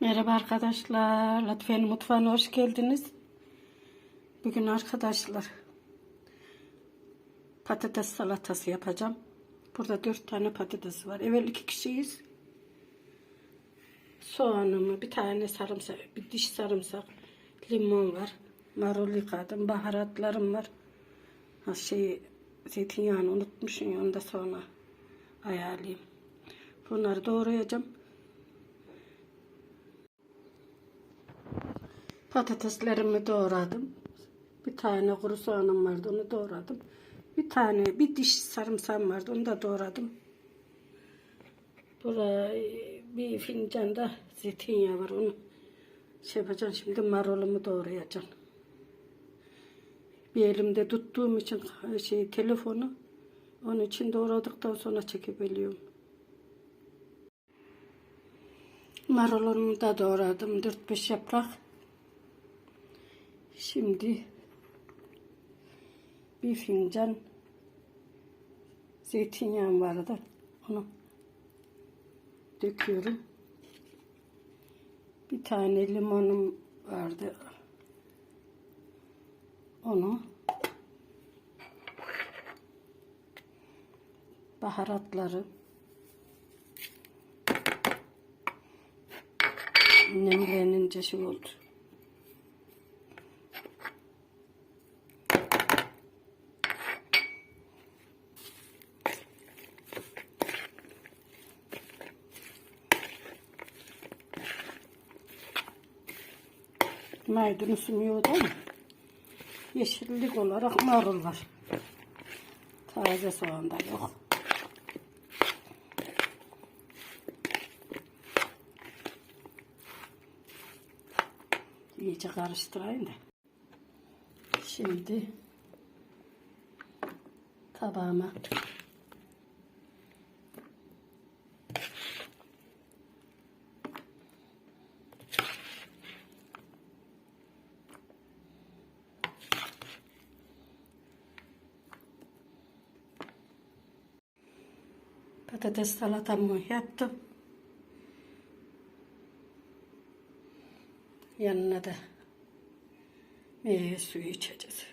Merhaba arkadaşlar. Latviye'nin mutfağına hoş geldiniz. Bugün arkadaşlar patates salatası yapacağım. Burada dört tane patates var. Evvel iki kişiyiz. Soğanımı, bir tane sarımsak, bir diş sarımsak, limon var. Marul yıkadım, baharatlarım var. Ha şey, zeytinyağını unutmuşum onu da sonra ayarlayayım. Bunları doğrayacağım. Patateslerimi doğradım. Bir tane kuru soğanım vardı onu doğradım. Bir tane bir diş sarımsağım vardı onu da doğradım. Buraya bir fincan da zeytinyağı var onu şey yapacağım şimdi marulumu doğrayacağım. Bir elimde tuttuğum için şey telefonu onun için doğradıktan sonra çekebiliyorum. Marulumu da doğradım 4-5 yaprak. Şimdi bir fincan zeytinyağım vardı. Onu döküyorum. Bir tane limonum vardı. Onu baharatları nemlenince şey oldu. Maydanozum yok ama yeşillik olarak marul var. Taze soğan da yok. İyice karıştırayım da. Şimdi tabağıma patates salatamı yaptım. Yanına da meyve suyu içeceğiz.